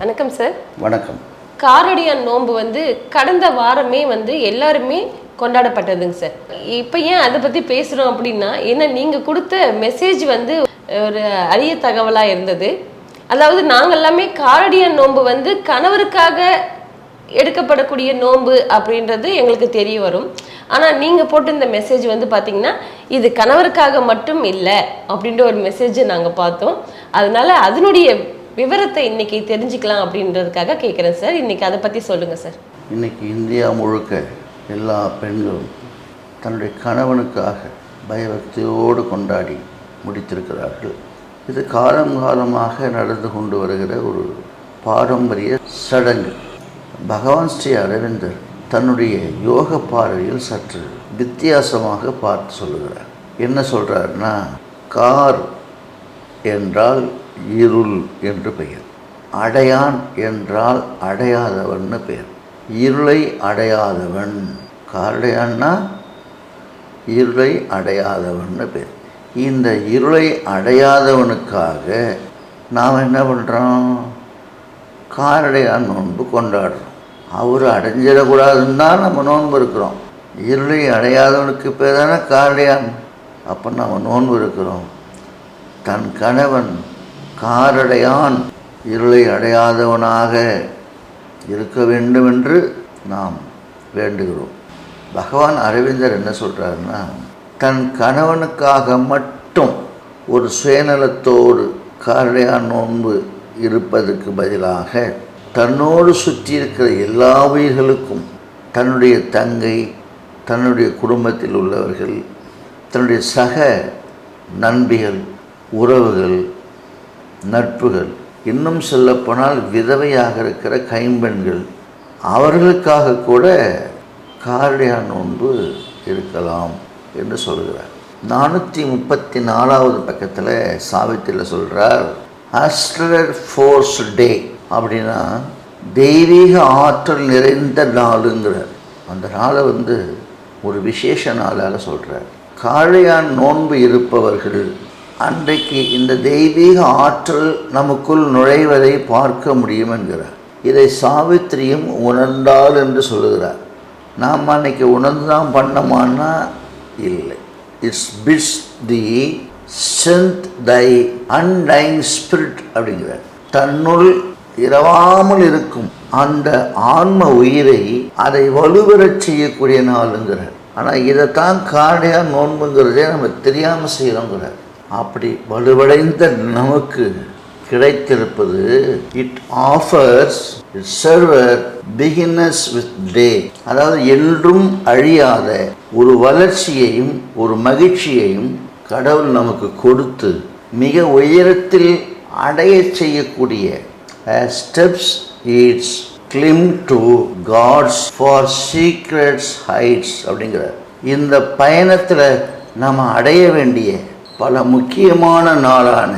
வணக்கம் சார் வணக்கம். காரடியான் நோன்பு வந்து கடந்த வாரமே வந்து எல்லாருமே கொண்டாடப்பட்டதுங்க சார் இப்போ ஏன் அதை பற்றி பேசுகிறோம் அப்படின்னா ஏன்னா நீங்கள் கொடுத்த மெசேஜ் வந்து ஒரு அரிய தகவலாக இருந்தது. அதாவது நாங்கள் எல்லாமே காரடியான் நோன்பு வந்து கணவருக்காக எடுக்கப்படக்கூடிய நோன்பு அப்படின்றது எங்களுக்கு தெரிய வரும். ஆனால் நீங்கள் போட்ட இந்த மெசேஜ் வந்து பார்த்தீங்கன்னா இது கணவருக்காக மட்டும் இல்லை அப்படின்ற ஒரு மெசேஜை நாங்கள் பார்த்தோம். அதனால அதனுடைய விவரத்தை இன்னைக்கு தெரிஞ்சுக்கலாம் அப்படின்றதுக்காக கேட்குறேன் சார். இன்னைக்கு அதை பற்றி சொல்லுங்கள் சார். இன்னைக்கு இந்தியா முழுக்க எல்லா பெண்களும் தன்னுடைய கணவனுக்காக பயபக்தியோடு கொண்டாடி முடித்திருக்கிறார்கள். இது காலம் காலமாக நடந்து கொண்டு வருகிற ஒரு பாரம்பரிய சடங்கு. பகவான் ஸ்ரீ அரவிந்தர் தன்னுடைய யோக பார்வையில் சற்று வித்தியாசமாக பார்த்து சொல்லுகிறார். என்ன சொல்கிறாருன்னா கார் என்றால் இருள் என்று பெயர். அடையான் என்றால் அடையாதவன்னு பெயர். இருளை அடையாதவன். காரடையான்னா இருளை அடையாதவன்னு பேர் இந்த இருளை அடையாதவனுக்காக நாம் என்ன பண்ணுறோம் காரடையான் நோன்பு கொண்டாடுறோம். அவர் அடைஞ்சிடக்கூடாதுன்னு தான் நம்ம நோன்பு இருக்கிறோம். இருளை அடையாதவனுக்கு பேர் தானே காரடையான். அப்போ நம்ம நோன்பு இருக்கிறோம். தன் கணவன் காரடையான் இருளை அடையாதவனாக இருக்க வேண்டும் என்று நாம் வேண்டுகிறோம். பகவான் அரவிந்தர் என்ன சொல்கிறாருன்னா தன் கணவனுக்காக மட்டும் ஒரு சுயநலத்தோடு காரடையான் நோன்பு இருப்பதற்கு பதிலாக தன்னோடு சுற்றி இருக்கிற எல்லா உயிர்களுக்கும் தன்னுடைய தங்கை தன்னுடைய குடும்பத்தில் உள்ளவர்கள் தன்னுடைய சக நண்பிகள் உறவுகள் நட்புகள். இன்னும் சொல்லப்போனால் விதவையாக இருக்கிற கைம்பெண்கள். அவர்களுக்காக கூட காரடியான் நோன்பு இருக்கலாம் என்று சொல்கிறார். நானூற்றி முப்பத்தி நாலாவது பக்கத்தில் சாவித்திரியில் சொல்கிறார் அஸ்ட்ரர் ஃபோர்ஸ் டே அப்படின்னா தெய்வீக ஆற்றல் நிறைந்த நாளுங்கிறார். அந்த நாளை வந்து ஒரு விசேஷ நாளால் சொல்கிறார் காளையான் நோன்பு இருப்பவர்கள் அன்றைக்கு இந்த தெய்வீக ஆற்றல் நமக்குள் நுழைவதை பார்க்க முடியும் என்கிறார். இதை சாவித்திரியும் உணர்ந்தாள் என்று சொல்லுகிறார். நாம் அன்னைக்கு உணர்ந்து தான் பண்ணமானா இல்லை. It's fits the strength thy undying spirit அப்படிங்கிறார். தன்னுள் இரவாமல் இருக்கும் அந்த ஆன்ம உயிரை அதை வலுவரச் செய்யக்கூடிய நாளுங்கிறார். ஆனால் இதைத்தான் காரணியாக நோன்புங்கிறதே நம்ம தெரியாமல் செய்கிறோங்கிறார் அப்படி வலுவடைந்த நமக்கு கிடைத்திருப்பது it offers server beginnings with day அதாவது என்றும் அழியாத ஒரு வளர்ச்சியையும் ஒரு மகிழ்ச்சியையும் கடவுள் நமக்கு கொடுத்து மிக உயரத்தில் அடைய செய்யக்கூடிய steps it's climb to God's far secret heights அப்படிங்கிற. இந்த பயணத்தில் நம்ம அடைய வேண்டிய பல முக்கியமான நாளான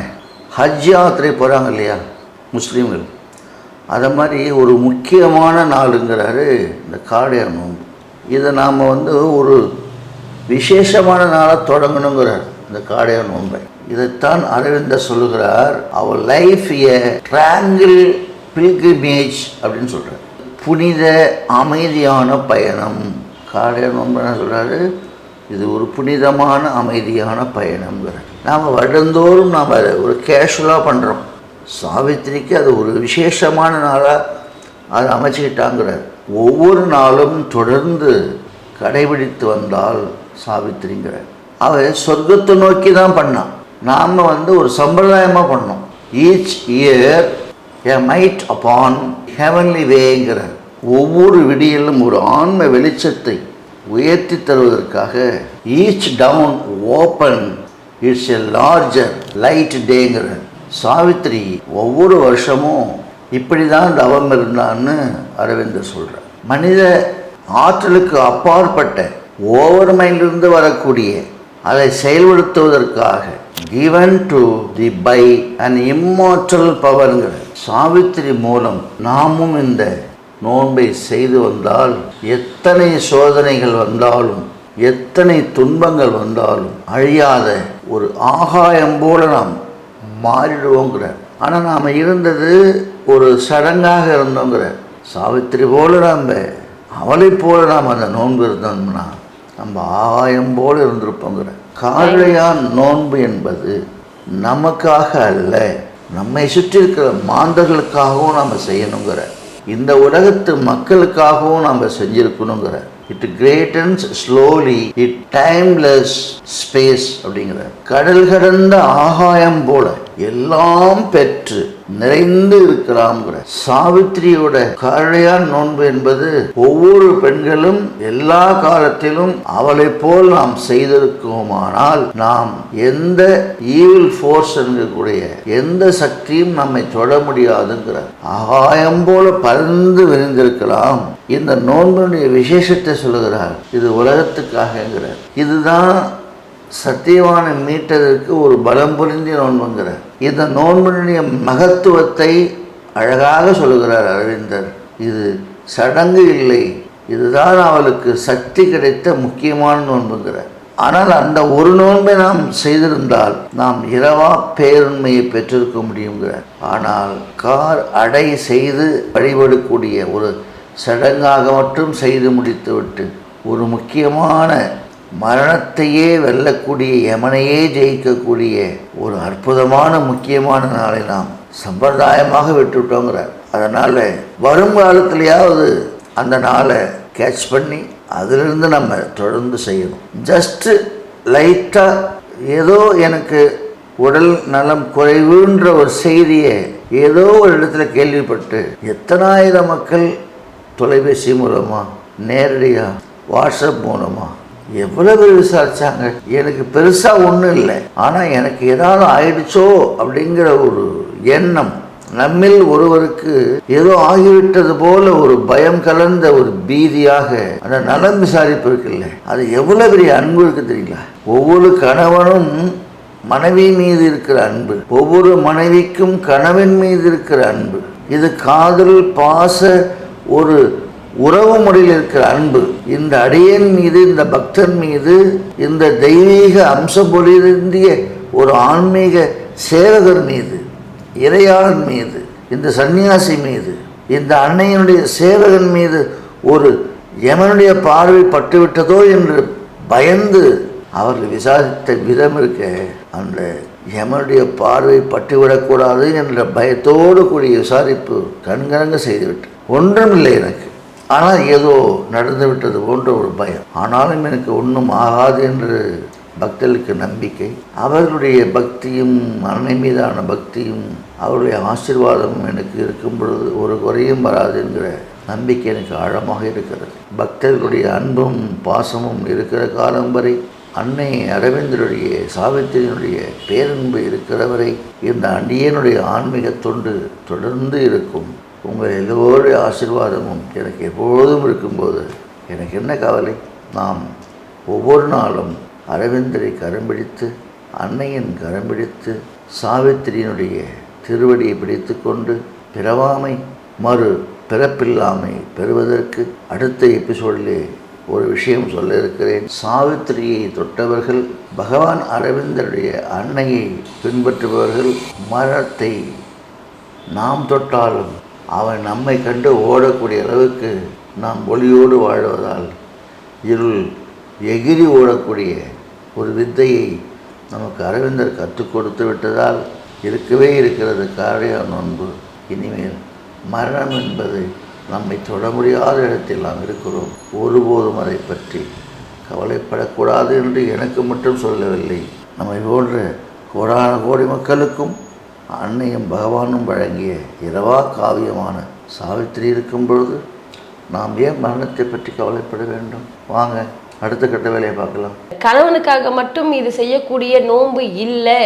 ஹஜ் யாத்திரை போகிறாங்க இல்லையா? முஸ்லீம்கள். அதை மாதிரி ஒரு முக்கியமான நாளுங்கிறாரு இந்த காடையார் நோன்பு. இதை நாம் வந்து ஒரு விசேஷமான நாளாக தொடங்கணுங்கிறார் இந்த காடையார் நோன்பை. இதைத்தான் அரவிந்தர் சொல்லுகிறார் அவர் லைஃப் ஏ ட்ராங்கிள் பில்கிரிமேஜ் அப்படின்னு சொல்கிறார் புனித அமைதியான பயணம். காடையார் நோன்பு என்ன சொல்கிறாரு இது ஒரு புனிதமான அமைதியான பயணம்ங்கிறார். நாம் வருடந்தோறும் நாம் அதை ஒரு கேஷுவலாக பண்ணுறோம் சாவித்திரிக்கு அது ஒரு விசேஷமான நாளாக அதை அமைச்சுக்கிட்டாங்கிறார். ஒவ்வொரு நாளும் தொடர்ந்து கடைபிடித்து வந்தால் சாவித்திரிங்கிறார். அவன் சொர்க்கத்தை நோக்கி தான் பண்ணான். நாம் வந்து ஒரு சம்பிரதாயமாக பண்ணோம். Each year a might upon heavenly வேங்கிறார் ஒவ்வொரு விடியலும் ஒரு ஆன்ம வெளிச்சத்தை உயர்த்தி தருவதற்காக each dawn open its a larger light டேங்கிற சாவித்திரி ஒவ்வொரு வருஷமும் இப்படி தான் தவம் இருந்தான்னு அரவிந்தர் சொல்கிறார் மனித ஆற்றலுக்கு அப்பாற்பட்ட ஓவர் மைண்டிலிருந்து வரக்கூடிய அதை செயல்படுத்துவதற்காக given to the by and immortal பவருங்கிற Savitri மூலம் நாமும் இந்த நோன்பை செய்து வந்தால் எத்தனை சோதனைகள் வந்தாலும் எத்தனை துன்பங்கள் வந்தாலும் அழியாத ஒரு ஆகாயம் போல நாம் மாறிடுவோங்கிறார். ஆனால் நாம் இருந்தது ஒரு சடங்காக இருந்தோங்கிற சாவித்திரி போல நாம் அவளை போல நாம் அந்த நோன்பு இருந்தோம்னா நம்ம ஆகாயம் போல இருந்திருப்போங்கிற காலையான் நோன்பு என்பது நமக்காக அல்ல நம்மை சுற்றி இருக்கிற மாந்தர்களுக்காகவும் நாம் செய்யணுங்கிற இந்த உலகத்து மக்களுக்காகவும் நம்ம செஞ்சிருக்கணுங்கிற. It greatens slowly it timeless space அப்படிங்கிற. கடல் கடந்த ஆகாயம் போல எல்லாம் பெற்று நிறைந்து இருக்கிறாங்கிற சாவித்திரியோட காழையான் நோன்பு என்பது ஒவ்வொரு பெண்களும் எல்லா காலத்திலும் அவளை போல் நாம் செய்திருக்கோமானால் நாம் எந்த ஈவில் ஃபோர்ஸ் என்கக்கூடிய எந்த சக்தியும் நம்மை தொட முடியாதுங்கிற ஆகாயம் போல பறந்து விரிந்திருக்கலாம். இந்த நோன்புடைய விசேஷத்தை சொல்லுகிறார். இது உலகத்துக்காகங்கிறார் இதுதான் சத்தியவானை மீட்டதற்கு ஒரு பலம் புரிந்திய நோன்புங்கிறார் இந்த நோன்பினுடைய மகத்துவத்தை அழகாக சொல்லுகிறார் அரவிந்தர். இது சடங்கு இல்லை. இதுதான் அவளுக்கு சக்தி கிடைத்த முக்கியமான நோன்புங்கிறார் ஆனால் அந்த ஒரு நோன்பை நாம் செய்திருந்தால் நாம் இரவா பேருண்மையை பெற்றிருக்க முடியுங்கிறார் ஆனால் கார் அடை செய்து வழிபடக்கூடிய ஒரு சடங்காக மட்டும் செய்து முடித்துவிட்டு ஒரு முக்கியமான மரணத்தையே வெல்லக்கூடிய யமனையே ஜெயிக்கக்கூடிய ஒரு அற்புதமான முக்கியமான நாளை நாம் சம்பிரதாயமாக விட்டுவிட்டோங்கிறார். அதனால் வருங்காலத்திலேயாவது அந்த நாளை கேட்ச் பண்ணி அதிலிருந்து நம்ம தொடர்ந்து செய்யணும். ஜஸ்ட்டு லைட்டாக ஏதோ எனக்கு உடல் நலம் குறைவுன்ற ஒரு செய்தியை ஏதோ ஒரு இடத்துல கேள்விப்பட்டு எத்தனாயிரம் மக்கள் தொலைபேசி மூலமாக நேரடியாக வாட்ஸ்அப் மூலமாக எவ்வளவு விசாரிச்சாங்க? எனக்கு பெருசாக ஒன்றும் இல்லை. ஆனால் எனக்கு ஏதாவது ஆயிடுச்சோ அப்படிங்கிற ஒரு எண்ணம் நம்மில் ஒருவருக்கு ஏதோ ஆகிவிட்டது போல ஒரு பயம் கலந்த ஒரு பீதியாக அந்த நலம் விசாரிப்பு இருக்குல்ல அது எவ்வளவு பெரிய அன்பு இருக்கு தெரியுங்களா? ஒவ்வொரு கணவனும் மனைவி மீது இருக்கிற அன்பு ஒவ்வொரு மனைவிக்கும் கணவன் மீது இருக்கிற அன்பு. இது காதல் பாச ஒரு உறவு முறையில் இருக்கிற அன்பு இந்த அடியன் மீது இந்த பக்தன் மீது இந்த தெய்வீக அம்சம் பொருந்திய ஒரு ஆன்மீக சேவகர் மீது இறையாளன் மீது இந்த சன்னியாசி மீது இந்த அன்னையினுடைய சேவகன் மீது ஒரு யமனுடைய பார்வை பட்டுவிட்டதோ என்று பயந்து அவர்கள் விசாரித்த விதம் இருக்க அந்த யமனுடைய பார்வை பட்டுவிடக்கூடாது என்ற பயத்தோடு கூடிய விசாரிப்பு கண்கணங்க செய்துவிட்டு ஒன்றும் இல்லை எனக்கு. ஆனால் ஏதோ நடந்து விட்டது போன்ற ஒரு பயம். ஆனாலும் எனக்கு ஒன்றும் ஆகாது என்று பக்தர்களுக்கு நம்பிக்கை. அவர்களுடைய பக்தியும் அன்னை மீதான பக்தியும் அவருடைய ஆசீர்வாதமும் எனக்கு இருக்கும் பொழுது ஒரு குறையும் வராது என்கிற நம்பிக்கை எனக்கு ஆழமாக இருக்கிறது. பக்தர்களுடைய அன்பும் பாசமும் இருக்கிற காலம் வரை அன்னை அரவிந்தருடைய சாவித்திரியினுடைய பேரன்பு இருக்கிறவரை இந்த அண்டியனுடைய ஆன்மீக தொண்டு தொடர்ந்து இருக்கும். உங்கள் எல்லோருடைய ஆசீர்வாதமும் எனக்கு எப்பொழுதும் இருக்கும்போது எனக்கு என்ன கவலை? நாம் ஒவ்வொரு நாளும் அரவிந்தரை கரம் பிடித்து அன்னையின் கரம் பிடித்து சாவித்திரியினுடைய திருவடியை பிடித்து கொண்டு பிறவாமை மறு பிறப்பில்லாமை பெறுவதற்கு அடுத்த எபிசோடிலே ஒரு விஷயம் சொல்ல இருக்கிறேன். சாவித்திரியை தொட்டவர்கள் பகவான் அரவிந்தருடைய அன்னையை பின்பற்றுபவர்கள் மரத்தை நாம் தொட்டாலும் அவன் நம்மை கண்டு ஓடக்கூடிய அளவுக்கு நாம் ஒளியோடு வாழ்வதால் இருள் எகிரி ஓடக்கூடிய ஒரு வித்தையை நமக்கு அரவிந்தர் கற்றுக் கொடுத்து விட்டதால் இருக்கவே இருக்கிறது காரிய நோன்பு. இனிமேல் மரணம் என்பது நம்மை தொட முடியாத இடத்தில் நாம் இருக்கிறோம். ஒருபோதும் அதை பற்றி கவலைப்படக்கூடாது என்று எனக்கு மட்டும் சொல்லவில்லை. நம்மை போன்ற கோடான கோடி மக்களுக்கும் அன்னையும் பகவானும் வழங்கிய இரவா காவியமான சாவித்திரி இருக்கும் பொழுது நாம் ஏன் மரணத்தை பற்றி கவலைப்பட வேண்டும்? வாங்க அடுத்த கட்ட வேலையை பார்க்கலாம். கணவனுக்காக மட்டும் இது செய்யக்கூடிய நோன்பு இல்லை.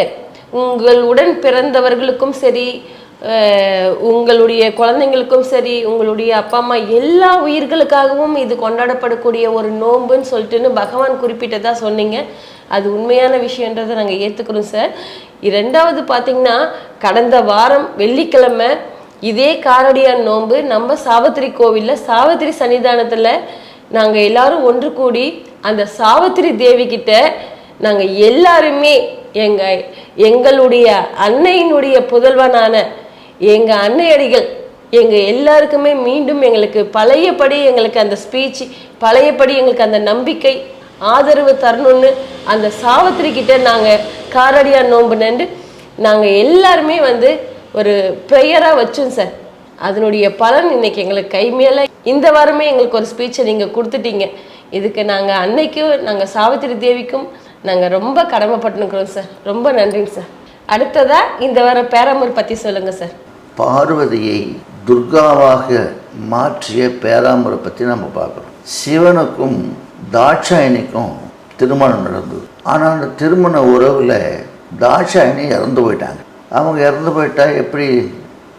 உங்கள் உடன் பிறந்தவர்களுக்கும் சரி உங்களுடைய குழந்தைங்களுக்கும் சரி உங்களுடைய அப்பா அம்மா எல்லா உயிர்களுக்காகவும் இது கொண்டாடப்படக்கூடிய ஒரு நோன்புன்னு சொல்லிட்டுன்னு பகவான் குறிப்பிட்டதா சொன்னீங்க. அது உண்மையான விஷயன்றதை நாங்கள் ஏற்றுக்கிறோம் சார். இரண்டாவது பார்த்தீங்கன்னா கடந்த வாரம் வெள்ளிக்கிழமை இதே காரடியான் நோன்பு நம்ம சாவித்திரி கோவிலில் சாவித்திரி சன்னிதானத்தில் நாங்கள் எல்லாரும் ஒன்று கூடி அந்த சாவித்திரி தேவி நாங்கள் எல்லாருமே எங்கள் எங்களுடைய அன்னையினுடைய புதல்வனான எங்கள் அன்னையடிகள் எங்கள் எல்லாருக்குமே மீண்டும் எங்களுக்கு பழையபடி எங்களுக்கு அந்த ஸ்பீச் பழையபடி எங்களுக்கு அந்த நம்பிக்கை ஆதரவு தரணும்னு அந்த சாவித்திரி கிட்ட நாங்கள் காரடியா நோன்பு நண்டு நாங்கள் எல்லாருமே வந்து ஒரு ப்ரேயராக வச்சோம் சார். அதனுடைய பலன் இன்னைக்கு எங்களுக்கு கை இந்த வாரமே எங்களுக்கு ஒரு ஸ்பீச்சை நீங்கள் கொடுத்துட்டீங்க. இதுக்கு நாங்கள் அன்னைக்கும் நாங்கள் சாவித்திரி தேவிக்கும் நாங்கள் ரொம்ப கடமைப்பட்டுனுக்குறோம் சார். ரொம்ப நன்றிங்க சார். அடுத்ததா இந்த வார பேராமூர் பற்றி சொல்லுங்கள் சார். பார்வதியை துர்காவாக மாற்றிய பேராமுறை பற்றி நம்ம பார்க்குறோம் சிவனுக்கும் தாட்சாயணிக்கும் திருமணம் நடந்தது. ஆனால் அந்த திருமண உறவில் தாட்சாயணி இறந்து போயிட்டாங்க. அவங்க இறந்து போயிட்டா எப்படி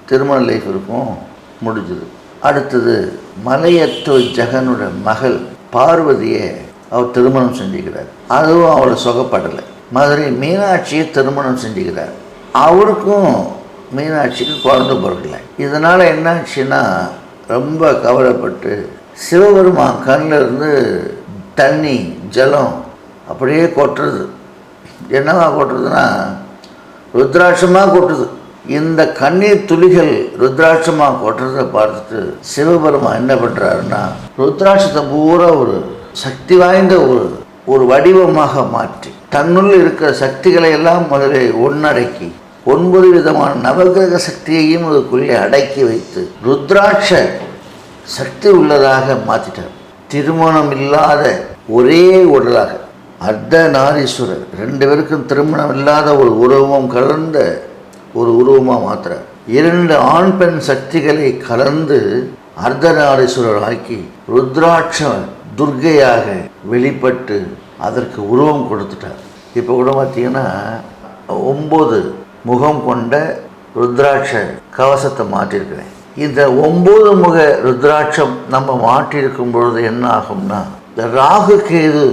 திருமண லைஃப் இருக்கும்? முடிஞ்சுது. அடுத்தது மலையத்து ஜெகனோட மகள் பார்வதியை அவர் திருமணம் செஞ்சுக்கிறார். அதுவும் அவளை சுகப்படலை. மதுரை மீனாட்சியை திருமணம் செஞ்சுக்கிறார். அவருக்கும் மீனாட்சிக்கு குழந்தை பிறக்கல. இதனால் என்னாச்சுன்னா ரொம்ப கவலைப்பட்டு சிவபெருமான் கண்ணில் இருந்து தண்ணி ஜலம் அப்படியே கொட்டுறது. என்னவா கொட்டுறதுன்னா ருத்ராட்சமாக கொட்டுது. இந்த கண்ணீர் துளிகள் ருத்ராட்சமாக கொட்டுறதை பார்த்துட்டு சிவபெருமான் என்ன பண்ணுறாருன்னா ருத்ராட்சத்தை பூரா ஒரு சக்தி வாய்ந்த ஒரு ஒரு வடிவமாக மாற்றி தன்னுள் இருக்கிற சக்திகளை எல்லாம் முதலே ஒன்னடக்கி ஒன்பது விதமான நவகிரக சக்தியையும் அதுக்குள்ளே அடக்கி வைத்து ருத்ராட்ச சக்தி உள்ளதாக மாற்றிட்டார் திருமணம் இல்லாத ஒரே உடலாக அர்த்தநாரீஸ்வரர் ரெண்டு பேருக்கும் திருமணம் இல்லாத ஒரு உருவம் கலந்த ஒரு உருவமாக மாத்துறார் இரண்டு ஆண் பெண் சக்திகளை கலந்து அர்த்தநாரீஸ்வரர் ஆக்கி ருத்ராட்ச துர்க்கையாக வெளிப்பட்டு அதற்கு உருவம் கொடுத்துட்டார். இப்போ கூட பார்த்தீங்கன்னா ஒம்பது முகம் கொண்ட ருத்ராட்ச கவசத்தை மாற்றிருக்கிறேன். இந்த ஒம்பது முக ருத்ராட்சம் நம்ம மாட்டியிருக்கும் பொழுது என்ன ஆகும்னா இந்த ராகு கேது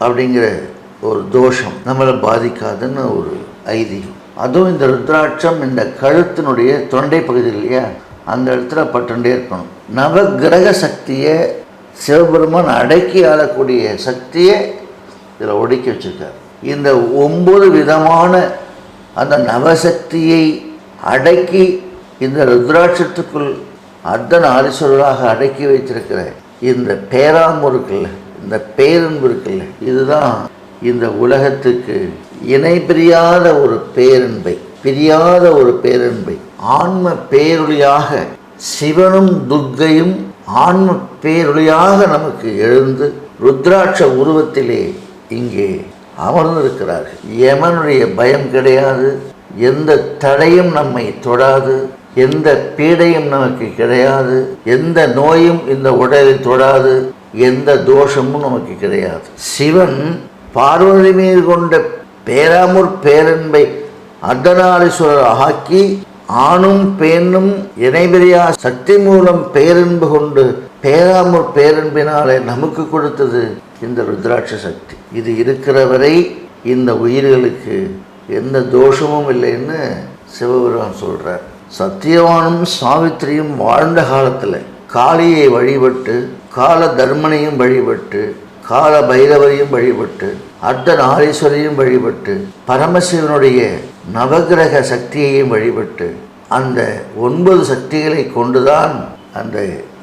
அப்படிங்கிற ஒரு தோஷம் நம்மளை பாதிக்காதுன்னு ஒரு ஐதீகம். அதுவும் இந்த ருத்ராட்சம் இந்த கழுத்தினுடைய தொண்டை பகுதி இல்லையா? அந்த இடத்துல பட்டுண்டே இருக்கணும். நவகிரக சக்தியை சிவபெருமான் அடக்கி ஆளக்கூடிய சக்தியை இதில் ஒடுக்கி வச்சுருக்கார். இந்த ஒம்பது விதமான அந்த நவசக்தியை அடக்கி இந்த ருத்ராட்சத்துக்குள் அர்த்தன ஆரிசுவராக அடக்கி வைத்திருக்கிற இந்த பேராம்பு இருக்குல்ல இந்த பேரன்பு இருக்குல்ல இதுதான் இந்த உலகத்துக்கு இணை பிரியாத ஒரு பேரன்பை பிரியாத ஒரு பேரன்பை. ஆன்ம பேரொழியாக சிவனும் துர்க்கையும் ஆன்ம பேரொழியாக நமக்கு எழுந்து ருத்ராட்ச உருவத்திலே இங்கே அமர்ந்திருக்கிறார்கள். யமனுடைய பயம் கிடையாது எந்த தடையும் நம்மை தொடாது எந்த பீடையும் நமக்கு கிடையாது எந்த நோயும் இந்த உடலை தொடாது எந்த தோஷமும் நமக்கு கிடையாது. சிவன் பார்வதி மீது கொண்ட பேராமூர் பேரன்பை அர்த்தநாரீஸ்வரர் ஆக்கி ஆணும் பெண்ணும் இணைபிரியா சக்தி மூலம் பேரன்பு கொண்டு பேராமூர் பேரன்பினாலே நமக்கு கொடுத்தது இந்த ருத்ராட்ச சக்தி. இது இருக்கிற வரை இந்த உயிர்களுக்கு எந்த தோஷமும் இல்லைன்னு சிவபெருமான் சொல்கிறார் சத்தியவானும் சாவித்திரியும் வாழ்ந்த காலத்தில் காளியை வழிபட்டு கால தர்மனையும் வழிபட்டு கால பைரவரையும் வழிபட்டு அர்த்த நாரீஸ்வரையும் வழிபட்டு பரமசிவனுடைய நவகிரக சக்தியையும் வழிபட்டு அந்த ஒன்பது சக்திகளை கொண்டுதான் அந்த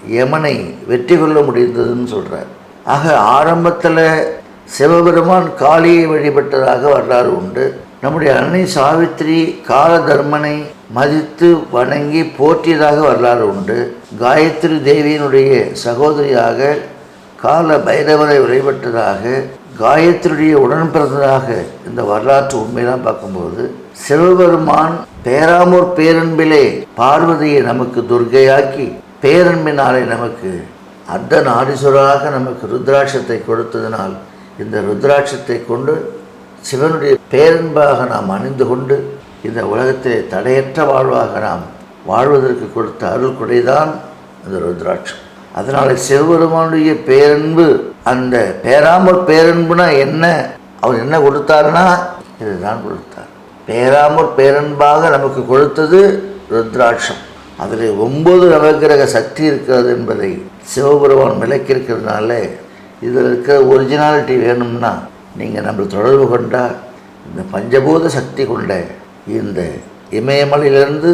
யமனை வெற்றி கொள்ள முடிந்ததுன்னு சொல்கிறார் ஆக ஆரம்பத்தில் சிவபெருமான் காளியை வழிபட்டதாக வரலாறு உண்டு. நம்முடைய அன்னை சாவித்திரி கால தர்மனை மதித்து வணங்கி போற்றியதாக வரலாறு உண்டு. காயத்ரி தேவியினுடைய சகோதரியாக கால பைரவரை வழிபட்டதாக காயத்ரியுடைய உடன் பிறந்ததாக இந்த வரலாற்று உண்மையெல்லாம் பார்க்கும்போது சிவபெருமான் பேராமூர் பேரன்பிலே பார்வதியை நமக்கு துர்க்கையாக்கி பேரன்பினாலே நமக்கு அர்த்த நாரீஸ்வராக நமக்கு ருத்ராட்சத்தை கொடுத்ததினால் இந்த ருத்ராட்சத்தை கொண்டு சிவனுடைய பேரன்பாக நாம் அணிந்து கொண்டு இந்த உலகத்திலே தடையற்ற வாழ்வாக நாம் வாழ்வதற்கு கொடுத்த அருள் கொடைதான் இந்த ருத்ராட்சம். அதனால் சிவபெருமானுடைய பேரன்பு அந்த பேராமூர் பேரன்புனா என்ன? அவர் என்ன கொடுத்தாருன்னா இதுதான் கொடுத்தார். பேராமூர் பேரன்பாக நமக்கு கொடுத்தது ருத்ராட்சம். அதில் ஒன்பது நவகிரக சக்தி இருக்கிறது என்பதை சிவபெருமான் விளக்கியிருக்கிறதுனால இதில் இருக்கிற ஒரிஜினாலிட்டி வேணும்னா நீங்கள் நம்ம தொடர்பு கொண்டால் இந்த பஞ்சபூத சக்தி கொண்ட இந்த இமயமலையிலிருந்து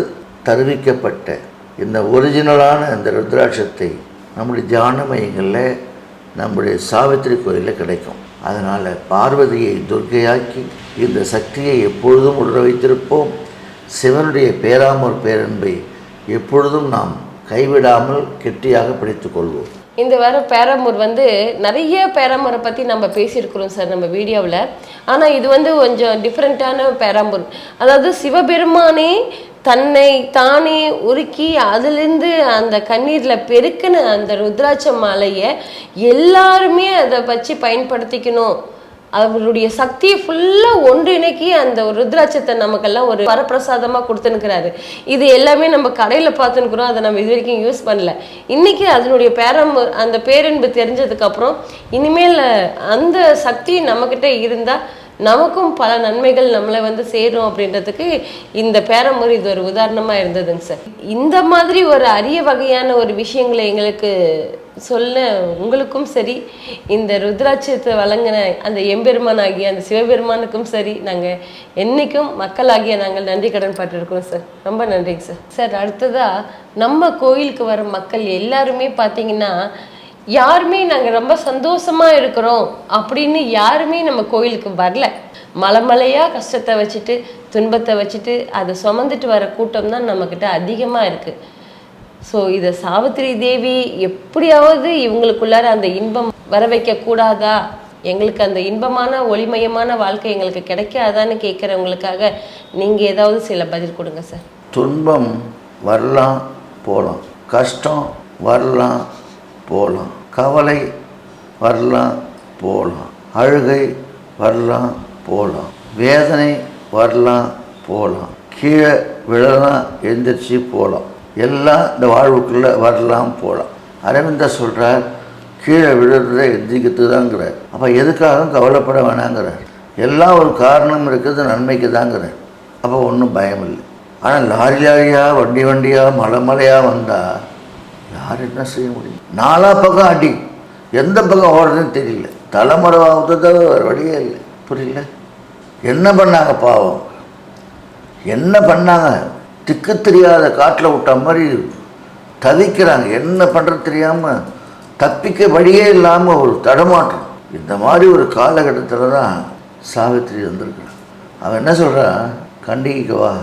தருவிக்கப்பட்ட இந்த ஒரிஜினலான இந்த ருத்ராட்சத்தை நம்முடைய தியான மையங்களில் நம்முடைய சாவித்திரி கோயிலில் கிடைக்கும். அதனால் பார்வதியை துர்க்கையாக்கி இந்த சக்தியை எப்பொழுதும் உணர வைத்திருப்போம். சிவனுடைய பேராமூர் பேரன்பை எப்பொழுதும் நாம் கைவிடாமல் கெட்டியாக பிடித்து கொள்வோம். இந்த வாரம் பேரமூர் வந்து நிறைய பேரமூரை பற்றி நம்ம பேசியிருக்கிறோம் சார் நம்ம வீடியோவில். ஆனால் இது வந்து கொஞ்சம் டிஃப்ரெண்ட்டான பேராமூர். அதாவது சிவபெருமானே தன்னை தானே உருக்கி அதுலேருந்து அந்த கண்ணீரில் பெருக்கின அந்த ருத்ராட்ச மாலையை எல்லாருமே அதை வச்சு பயன்படுத்திக்கணும். அவருடைய சக்தியை ஃபுல்லாக ஒன்றிணைக்கி அந்த ஒரு ருத்ராட்சத்தை நமக்கெல்லாம் ஒரு வரப்பிரசாதமாக கொடுத்துனுக்கிறாரு இது எல்லாமே நம்ம கடையில் பார்த்துனுக்குறோம் அதை நம்ம இது வரைக்கும் யூஸ் பண்ணல. இன்னைக்கு அதனுடைய பேரம் அந்த பேரன்பு தெரிஞ்சதுக்கப்புறம் இனிமேல் அந்த சக்தி நம்மக்கிட்ட இருந்தால் நமக்கும் பல நன்மைகள் நம்மளை வந்து சேரும் அப்படின்றதுக்கு இந்த பேரமூர் இது ஒரு உதாரணமாக இருந்ததுங்க சார். இந்த மாதிரி ஒரு அரிய வகையான ஒரு விஷயங்களை எங்களுக்கு சொல்ல உங்களுக்கும் சரி இந்த ருத்ராட்சத்தை வழங்கின அந்த எம்பெருமானாகிய அந்த சிவபெருமானுக்கும் சரி நாங்கள் என்னைக்கும் மக்களாகிய நாங்கள் நன்றி கடன் பட்டிருக்கோம் சார். ரொம்ப நன்றிங்க சார். சார் அடுத்ததாக நம்ம கோயிலுக்கு வர மக்கள் எல்லாருமே பார்த்தீங்கன்னா யாருமே நாங்கள் ரொம்ப சந்தோஷமா இருக்கிறோம் அப்படின்னு யாருமே நம்ம கோயிலுக்கு வரல. மலைமலையாக கஷ்டத்தை வச்சுட்டு துன்பத்தை வச்சுட்டு அதை சுமந்துட்டு வர கூட்டம் தான் நம்மக்கிட்ட அதிகமாக இருக்குது ஸோ இதை சாவித்திரி தேவி எப்படியாவது இவங்களுக்குள்ளார அந்த இன்பம் வர வைக்க கூடாதா? எங்களுக்கு அந்த இன்பமான ஒளிமயமான வாழ்க்கை எங்களுக்கு கிடைக்காதான்னு கேட்குறவங்களுக்காக நீங்கள் ஏதாவது சில பதில் கொடுங்க சார். துன்பம் வரலாம் போகலாம். கஷ்டம் வரலாம் போகலாம் கவலை வரலாம் போகலாம் அழுகை வரலாம் போகலாம் வேதனை வரலாம் போகலாம் கீழே விழலாம் எழுந்திரிச்சு போகலாம் எல்லாம் இந்த வாழ்வுக்குள்ளே வரலாம் போகலாம் அரவிந்தர் சொல்கிறார் கீழே விழுறதை எந்திரிக்கிறது தாங்கிறார் அப்போ எதுக்காக கவலைப்பட வேணாங்கிறார். எல்லாம் ஒரு காரணம் இருக்கிறது நன்மைக்கு தாங்கிறார் அப்போ ஒன்றும் பயம் இல்லை ஆனால் லாரி லாரியாக வண்டி வண்டியாக மலை மலையாக வந்தால் யார் என்ன செய்ய முடியும்? நாலா பக்கம் அடி. எந்த பக்கம் ஓடுறதுன்னு தெரியல. தலைமுறை ஆகுறது வேறு வழியே இல்லை. புரியல என்ன பண்ணாங்க பாவம்? என்ன பண்ணாங்க? திக்கு தெரியாத காட்டில் விட்ட மாதிரி தவிக்கிறாங்க. என்ன பண்ணுறது தெரியாமல் தப்பிக்க வழியே இல்லாமல் ஒரு தடமாற்றம். இந்த மாதிரி ஒரு காலகட்டத்தில் தான் சாவித்திரி வந்திருக்கிறான். அவன் என்ன சொல்கிறான் கண்டிகைக்கு வா.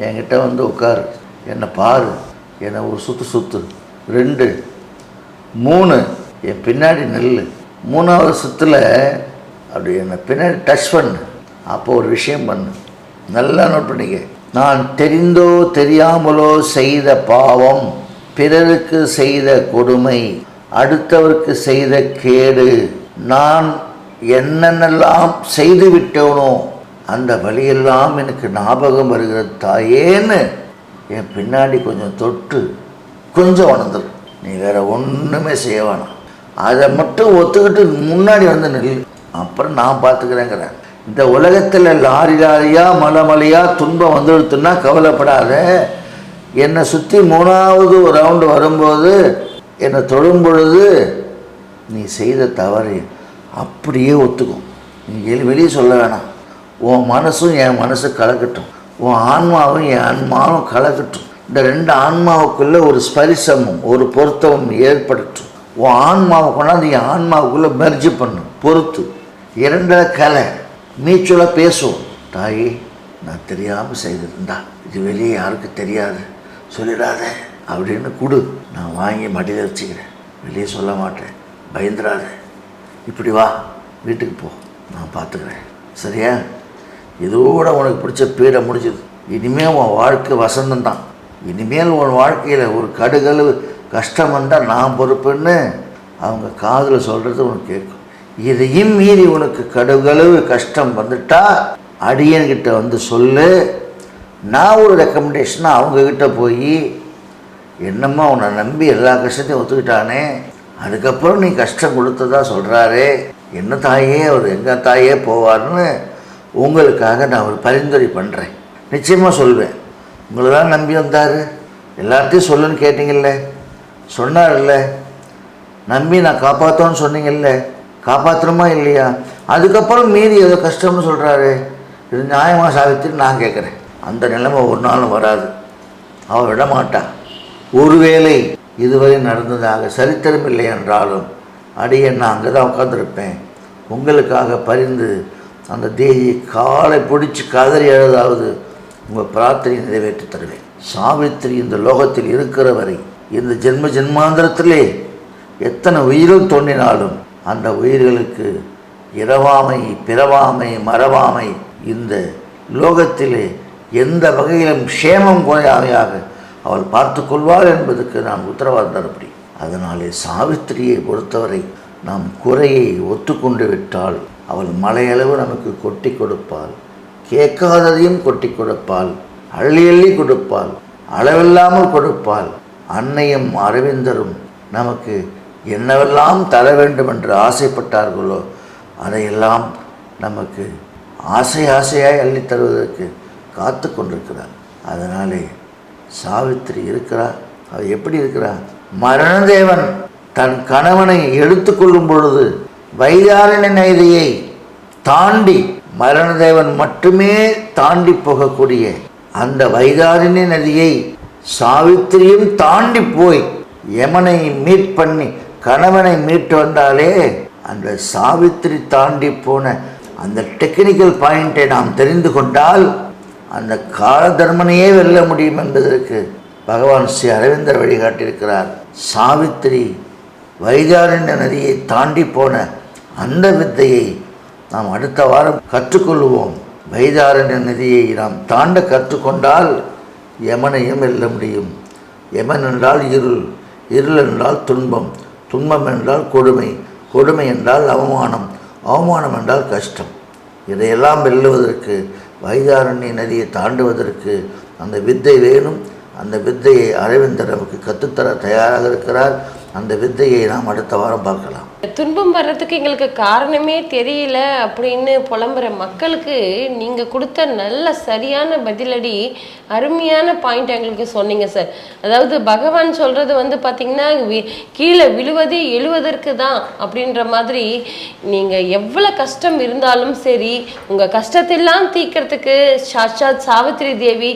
என்கிட்ட வந்து உட்காரு. என்னை பாரு. என்னை ஒரு சுற்று சுற்று ரெண்டு. மூணு. என் பின்னாடி நெல் மூணாவது சுற்றுல அப்படி என்னை பின்னாடி டச் பண்ணு. அப்போ ஒரு விஷயம் பண்ணு. நல்லா நோட் பண்ணிக்க. நான் தெரிந்தோ தெரியாமலோ செய்த பாவம் பிறருக்கு செய்த கொடுமை அடுத்தவருக்கு செய்த கேடு. நான் என்னென்னலாம் செய்து விட்டேனோ அந்த வழியெல்லாம் எனக்கு ஞாபகம் வருகிறது தாயேன்னு என் பின்னாடி கொஞ்சம் தொட்டு கொஞ்சம் உணர்ந்துரு நீ வேற ஒன்றுமே செய்ய வேணாம். அதை மட்டும் ஒத்துக்கிட்டு முன்னாடி வந்து நில் அப்புறம் நான் பார்த்துக்கிறேங்கிறேன் இந்த உலகத்தில் லாரி லாரியாக மலை மலையாக துன்பம் வந்துடுத்துன்னா கவலைப்படாத. என்னை சுற்றி மூணாவது ரவுண்டு வரும்போது என்னை தொடும் பொழுது நீ செய்த தவறு அப்படியே ஒத்துக்கும். நீ வெளியே சொல்ல வேணாம். உன் மனசும் என் மனசு கலக்கட்டும். உன் ஆன்மாவும் என் ஆன்மாவும் கலக்கட்டும். இந்த ரெண்டு ஆன்மாவுக்குள்ளே ஒரு ஸ்பரிசமும் ஒரு பொருத்தமும் ஏற்படுத்தும் உன் ஆன்மாவை கொண்டாந்து என் ஆன்மாவுக்குள்ளே மெர்ஜி பண்ணும் பொறுத்து இரண்ட கலை மீச்சுவலாக பேசுவோம். தாயே நான் தெரியாமல் செய்திருந்தா இது வெளியே யாருக்கு தெரியாது. சொல்லிடாத அப்படின்னு கொடு. நான் வாங்கி மடியில் வச்சுக்கிறேன். வெளியே சொல்ல மாட்டேன். பயந்துடாத. இப்படி வா வீட்டுக்கு போ. நான் பார்த்துக்கிறேன் சரியா? இதோட உனக்கு பிடிச்ச பீடை முடிஞ்சது. இனிமேல் உன் வாழ்க்கை வசந்தம் தான் இனிமேல் உன் வாழ்க்கையில் ஒரு கடுகளவு கஷ்டம் வந்தால் நான் பொறுப்புன்னு அவங்க காதில் சொல்கிறது உனக்கு கேட்கும். இதையும் மீறி உனக்கு கடுகளவு கஷ்டம் வந்துட்டா அடியன்கிட்ட வந்து சொல்லு. நான் ஒரு ரெக்கமெண்டேஷனாக அவங்கக்கிட்ட போய் என்னம்மா உன்னை நம்பி எல்லா கஷ்டத்தையும் ஒத்துக்கிட்டானே? அதுக்கப்புறம் நீ கஷ்டம் கொடுத்ததா சொல்கிறாரே என்ன தாயே அவர் எங்கள் தாயே போவார்னு உங்களுக்காக நான் ஒரு பரிந்துரை பண்ணுறேன் நிச்சயமாக சொல்வேன். உங்களை தான் நம்பி வந்தார். எல்லாத்தையும் சொல்லுன்னு கேட்டீங்கல்ல. சொன்னார்ல நம்பி நான் காப்பாற்றோன்னு சொன்னீங்கல்ல. காப்பாற்றுறோமா இல்லையா? அதுக்கப்புறம் மீறி ஏதோ கஷ்டம்னு சொல்கிறாரு இது நியாயமாக சாவித்திரி நான் கேட்குறேன். அந்த நிலைமை ஒரு நாளும் வராது. அவள் விடமாட்டான். ஒருவேளை இதுவரை நடந்ததாக சரித்திரம் இல்லை என்றாலும் அடியே நான் அங்கே தான் உட்காந்துருப்பேன் உங்களுக்காக பரிந்து அந்த தேவி காலை பிடிச்சி கதறி எழுதாவது உங்கள் பிரார்த்தனை நிறைவேற்றி தருவேன். சாவித்திரி இந்த லோகத்தில் இருக்கிற வரை இந்த ஜென்ம ஜென்மாந்திரத்திலே எத்தனை உயிர்கள் தோன்றினாலும் அந்த உயிர்களுக்கு இரவாமை பிறவாமை மறவாமை இந்த லோகத்திலே எந்த வகையிலும் க்ஷேமம் குறையாமையாக அவள் பார்த்து கொள்வாள் என்பதற்கு நான் உத்தரவாதம் தரப்படி அதனாலே சாவித்திரியை பொறுத்தவரை நாம் குறையை ஒத்துக்கொண்டு விட்டால் அவள் மலையளவு நமக்கு கொட்டி கொடுப்பாள். கேட்காததையும் கொட்டி கொடுப்பாள் அள்ளி அள்ளி கொடுப்பாள் அளவில்லாமல் கொடுப்பாள். அன்னையும் அரவிந்தரும் நமக்கு என்னவெல்லாம் தர வேண்டும் என்று ஆசைப்பட்டார்களோ அதையெல்லாம் நமக்கு ஆசை ஆசையாய் அள்ளித் தருவதற்கு காத்து கொண்டிருக்கிறார். அதனாலே சாவித்திரி இருக்கிறார் அவள் எப்படி இருக்கிறார் மரணதேவன் தன் கணவனை எடுத்துக்கொள்ளும் பொழுது வைகாரண நைதியை தாண்டி மரணதேவன் மட்டுமே தாண்டி போகக்கூடிய அந்த வைகாரிணி நதியை சாவித்திரியும் தாண்டி போய் யமனை மீட் பண்ணி கணவனை மீட்டு வந்தாலே அந்த சாவித்திரி தாண்டி போன அந்த டெக்னிக்கல் பாயிண்டை நாம் தெரிந்து கொண்டால் அந்த கால தர்மனையே வெல்ல முடியும் என்பதற்கு பகவான் ஸ்ரீ அரவிந்தர் வழிகாட்டியிருக்கிறார். சாவித்திரி வைகாரண்ய நதியை தாண்டி போன அந்த வித்தையை நாம் அடுத்த வாரம் கற்றுக்கொள்வோம். வைதாரண்ய நதியை நாம் தாண்ட கற்றுக்கொண்டால் யமனையும் வெல்ல முடியும். யமன் என்றால் இருள் இருள் என்றால் துன்பம் துன்பம் என்றால் கொடுமை கொடுமை என்றால் அவமானம் அவமானம் என்றால் கஷ்டம். இதையெல்லாம் வெல்லுவதற்கு வைதாரண்ய நதியை தாண்டுவதற்கு அந்த வித்தை வேணும். அந்த வித்தையை அரவிந்தர் நமக்கு கற்றுத்தர தயாராக இருக்கிறார். அந்த வித்தையை நாம் அடுத்த வாரம் பார்க்கலாம். துன்பம் வர்றதுக்கு எங்களுக்கு காரணமே தெரியல அப்படின்னு புலம்புற மக்களுக்கு நீங்க கொடுத்த நல்ல சரியான பதிலடி அருமையான பாயிண்ட் எங்களுக்கு சொன்னீங்க சார் அதாவது பகவான் சொல்றது வந்து பாத்தீங்கன்னா வி- கீழே விழுவதே எழுவதற்கு தான் அப்படின்ற மாதிரி நீங்க எவ்வளவு கஷ்டம் இருந்தாலும் சரி உங்க கஷ்டத்தெல்லாம் தீக்கிறதுக்கு சாட்சாத் சாவித்திரி தேவி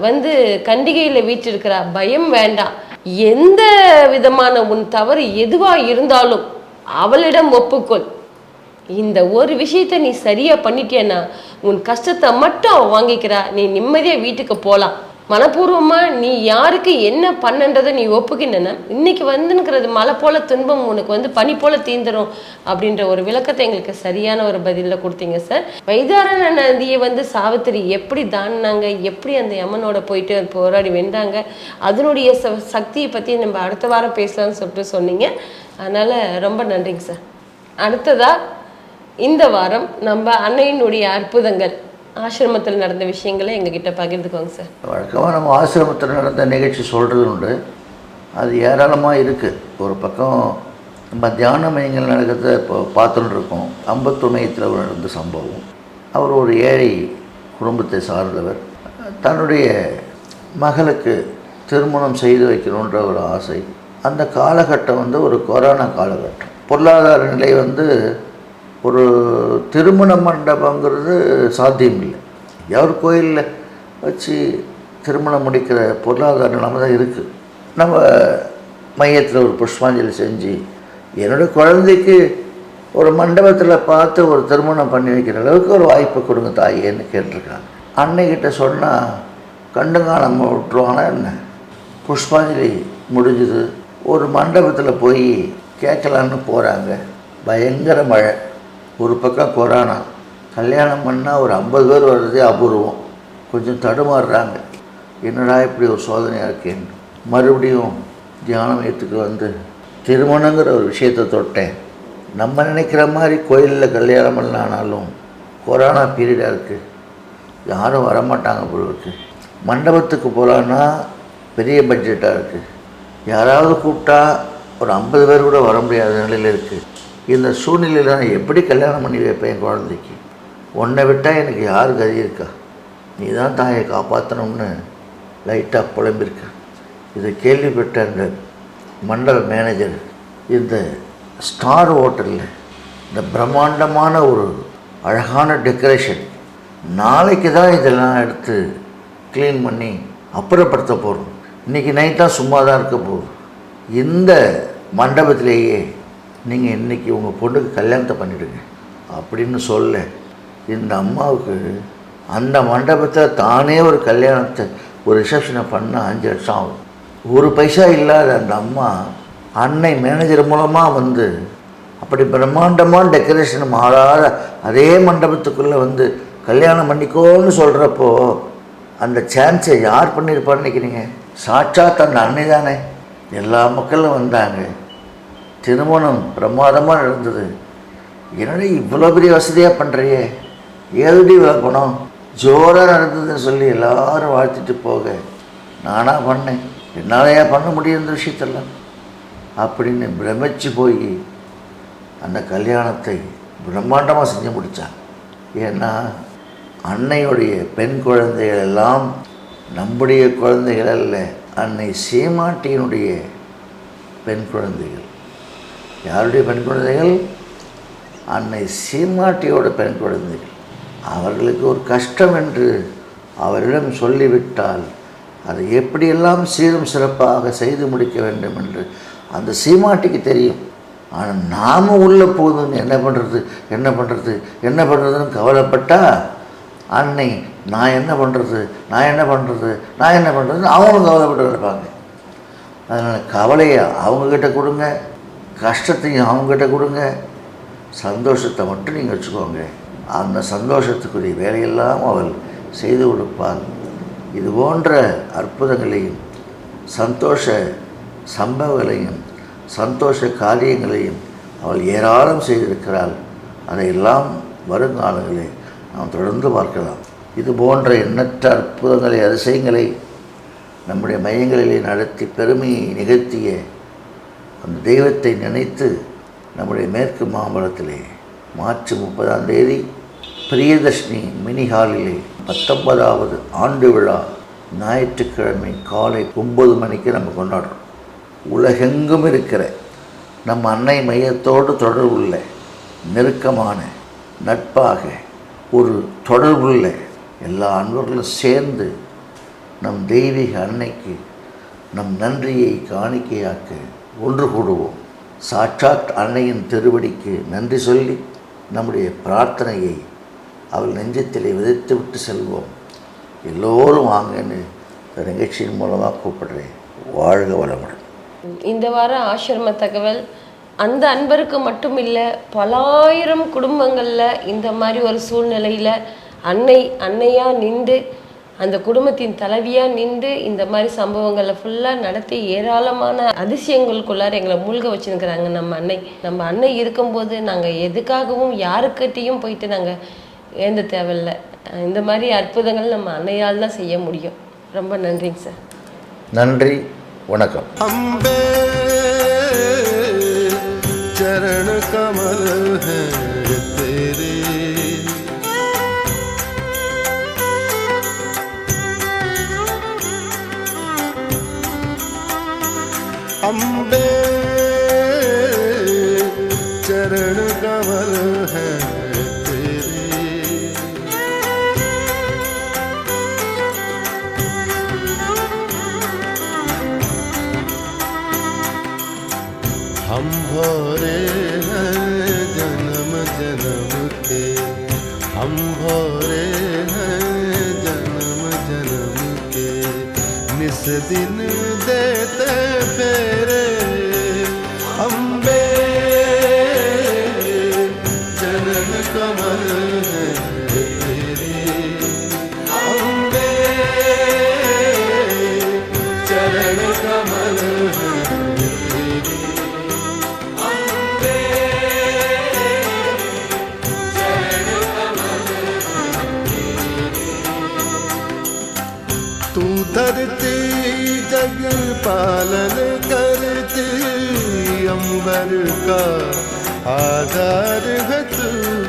வந்து கண்டிகையில் இருக்கிறா பயம் வேண்டாம். எந்த விதமான உன் தவறு எதுவா இருந்தாலும் அவளிடம் ஒப்புக்கொள். இந்த ஒரு விஷயத்த நீ சரியா பண்ணிட்டேன்னா உன் கஷ்டத்தை மட்டும் அவ வாங்கிக்கிறா. நீ நிம்மதியா வீட்டுக்கு போலாம். மனப்பூர்வமாக நீ யாருக்கு என்ன பண்ணன்றதை நீ ஒப்புக்கினா இன்னைக்கு வந்துங்கிறது மழை போல துன்பம் உனக்கு வந்து பனி போல தீந்துரும் அப்படின்ற ஒரு விளக்கத்தை எங்களுக்கு சரியான ஒரு பதிலில் கொடுத்தீங்க சார். வைதாரண நதியை வந்து சாவித்திரி எப்படி தாண்டினாங்க? எப்படி அந்த யமனோட போயிட்டு போராடி வென்றாங்க? அதனுடைய ச- சக்தியை பற்றி நம்ம அடுத்த வாரம் பேசலாம்னு சொல்லிட்டு சொன்னீங்க. அதனால் ரொம்ப நன்றிங்க சார். அடுத்ததா இந்த வாரம் நம்ம அன்னையினுடைய அற்புதங்கள். ஆசிரமத்தில் நடந்த விஷயங்களை எங்ககிட்ட பகிர்ந்துக்கோங்க சார். வழக்கமாக நம்ம ஆசிரமத்தில் நடந்த நிகழ்ச்சி சொல்கிறது உண்டு. அது ஏராளமாக இருக்குது ஒரு பக்கம் நம்ம தியான மையங்கள் நடக்கிறத இப்போ பார்த்துட்டு இருக்கோம். அம்பத்தூர் மையத்தில் நடந்த சம்பவம். அவர் ஒரு ஏழை குடும்பத்தை சார்ந்தவர். தன்னுடைய மகளுக்கு திருமணம் செய்து வைக்கணுன்ற ஒரு ஆசை. அந்த காலகட்டம் வந்து ஒரு கொரோனா காலகட்டம். பொருளாதார நிலை வந்து ஒரு திருமண மண்டபங்கிறது சாத்தியம் இல்லை யார் கோயிலில் வச்சு திருமணம் முடிக்கிற பொருளாதார நிலைமை தான் இருக்குது நம்ம மையத்தில் ஒரு புஷ்பாஞ்சலி செஞ்சு என்னோட குழந்தைக்கு ஒரு மண்டபத்தில் பார்த்து ஒரு திருமணம் பண்ணி வைக்கிற அளவுக்கு ஒரு வாய்ப்பு கொடுங்க தாயேன்னு கேட்டிருக்காங்க. அன்னைக்கிட்ட சொன்னால் கண்டுங்க நம்ம விட்டுருவானா என்ன? புஷ்பாஞ்சலி முடிஞ்சுது. ஒரு மண்டபத்தில் போய் கேட்கலான்னு போகிறாங்க பயங்கர மழை. ஒரு பக்கம் கொரோனா கல்யாணம் பண்ணால் ஒரு ஐம்பது பேர் வர்றதே அபூர்வம். கொஞ்சம் தடுமாறுறாங்க. என்னடா இப்படி ஒரு சோதனையாக இருக்கேன்னு மறுபடியும் தியானம் மையத்துக்கு வந்து திருமணங்கிற ஒரு விஷயத்தை தொட்டேன். நம்ம நினைக்கிற மாதிரி கோயிலில் கல்யாணம் பண்ணலானாலும் கொரோனா பீரியடாக இருக்குது யாரும் வரமாட்டாங்க பொழுதுக்கு மண்டபத்துக்கு போகலான்னா பெரிய பட்ஜெட்டாக இருக்குது யாராவது கூப்பிட்டா ஒரு ஐம்பது பேர் கூட வர முடியாத நிலையில் இருக்குது இந்த சூழ்நிலையில் நான் எப்படி கல்யாணம் பண்ணி வைப்பேன் என் குழந்தைக்கு? உன்னை விட்டால் எனக்கு யார் கதி இருக்கா? நீ தான் தாயை காப்பாற்றணும்னு லைட்டாக புலம்பிருக்க. இதை கேள்விப்பட்ட அந்த மண்டல மேனேஜர் இந்த ஸ்டார் ஹோட்டலில் இந்த பிரம்மாண்டமான ஒரு அழகான டெக்கரேஷன் நாளைக்கு தான் இதெல்லாம் எடுத்து க்ளீன் பண்ணி அப்புறப்படுத்த போகிறோம் இன்றைக்கி நைட்டாக தான் சும்மா தான் இருக்க போகுது. இந்த மண்டபத்திலேயே நீங்கள் இன்றைக்கி உங்கள் பொண்ணுக்கு கல்யாணத்தை பண்ணிவிடுங்க அப்படின்னு சொல்ல இந்த அம்மாவுக்கு அந்த மண்டபத்தில் தானே ஒரு கல்யாணத்தை ஒரு ரிசப்ஷனை பண்ண அஞ்சு லட்சம் ஆகும் ஒரு பைசா இல்லாத அந்த அம்மா அன்னை மேனேஜர் மூலமாக வந்து அப்படி பிரம்மாண்டமான டெக்கரேஷன் மாறாத அதே மண்டபத்துக்குள்ளே வந்து கல்யாணம் பண்ணிக்கோன்னு சொல்கிறப்போ அந்த சான்ஸை யார் பண்ணியிருப்பான்னு நினைக்கிறீங்க? சாட்சாத் அந்த அன்னை தானே எல்லா மக்களும் வந்தாங்க. திருமணம் பிரமாதமாக நடந்தது. என்னடி இவ்வளோ பெரிய வசதியாக பண்ணுறியே ஏதுடி இவ்வளோ பணம் ஜோராக நடந்ததுன்னு சொல்லி எல்லாரும் வாழ்த்துட்டு போக நானாக பண்ணேன். என்னாலையா பண்ண முடியும் இந்த விஷயத்தெல்லாம்? அப்படின்னு பிரமிச்சு போய் அந்த கல்யாணத்தை பிரம்மாண்டமாக செஞ்சு முடித்தான் ஏன்னா அன்னையுடைய பெண் குழந்தைகள் எல்லாம் நம்முடைய குழந்தைகள் அல்ல அன்னை சீமாட்டியினுடைய பெண் குழந்தைகள். யாருடைய பெண் குழந்தைகள் அன்னை சீமாட்டியோட பெண் குழந்தைகள் அவர்களுக்கு ஒரு கஷ்டம் என்று அவரிடம் சொல்லிவிட்டால் அதை எப்படியெல்லாம் சீரும் சிறப்பாக செய்து முடிக்க வேண்டும் என்று அந்த சீமாட்டிக்கு தெரியும். ஆனால் நாம் உள்ள போதும் என்ன பண்ணுறது என்ன பண்ணுறது என்ன பண்ணுறதுன்னு கவலைப்பட்டா அன்னை நான் என்ன பண்ணுறது நான் என்ன பண்ணுறது நான் என்ன பண்ணுறதுன்னு அவங்களும் கவலைப்பட்டு இருப்பாங்க. அதனால் கவலையை அவங்கக்கிட்ட கொடுங்க. கஷ்டத்தையும் அவங்ககிட்ட கொடுங்க. சந்தோஷத்தை மட்டும் நீங்கள் வச்சுக்கோங்க. அந்த சந்தோஷத்துக்குரிய வேலையெல்லாம் அவள் செய்து கொடுப்பாள். இது போன்ற அற்புதங்களையும் சந்தோஷ சம்பவங்களையும் சந்தோஷ காரியங்களையும் அவள் ஏராளம் செய்திருக்கிறாள். அதையெல்லாம் வருங்காலங்களில் நாம் தொடர்ந்து பார்க்கலாம். இது போன்ற எண்ணற்ற அற்புதங்களை அதிசயங்களை நம்முடைய மையங்களிலே நடத்தி பெருமையை நிகழ்த்திய அந்த தெய்வத்தை நினைத்து நம்முடைய மேற்கு மாம்பலத்திலே மார்ச் முப்பதாம் தேதி பிரியதர்ஷினி மினி ஹாலிலே பத்தொன்பதாவது ஆண்டு விழா ஞாயிற்றுக்கிழமை காலை ஒம்பது மணிக்கு நம்ம கொண்டாடுறோம். உலகெங்கும் இருக்கிற நம் அன்னை மையத்தோடு தொடர்புள்ள நெருக்கமான நட்பாக ஒரு தொடர்புள்ள எல்லா அன்பர்களும் சேர்ந்து நம் தெய்வீக அன்னைக்கு நம் நன்றியை காணிக்கையாக்க ஒன்று கூடுவோம். சாட்சாத் அன்னையின் திருவடிக்கு நன்றி சொல்லி நம்முடைய பிரார்த்தனையை அவள் நெஞ்சத்திலே விதைத்து விட்டு செல்வோம். எல்லோரும் வாங்கன்னு இந்த நிகழ்ச்சியின் மூலமாக கூப்பிடுறேன். வாழ்க வளமுடன். இந்த வார ஆசிரம தகவல் அந்த அன்பருக்கு மட்டும் இல்லை பலாயிரம் குடும்பங்களில் இந்த மாதிரி ஒரு சூழ்நிலையில் அன்னை அன்னையாக நின்று அந்த குடும்பத்தின் தலைவியாக நின்று இந்த மாதிரி சம்பவங்களை ஃபுல்லாக நடத்தி ஏராளமான அதிசயங்களுக்குள்ளார எங்களை மூழ்க வச்சுருக்கிறாங்க நம்ம அன்னை நம்ம அன்னை இருக்கும்போது நாங்கள் எதுக்காகவும் யாருக்கிட்டேயும் போயிட்டு நாங்கள் ஏந்த தேவையில்ல இந்த மாதிரி அற்புதங்கள் நம்ம அன்னையால் தான் செய்ய முடியும் ரொம்ப நன்றிங்க சார் நன்றி வணக்கம் अम्बे चरण कमल है अम्बे, चरण कमल है तेरे। हम भोरे हैं जन्म जन्म के। हम भोरे हैं जन्म जन्म के। निस दिन पालन करती अंबर का आधार है तू।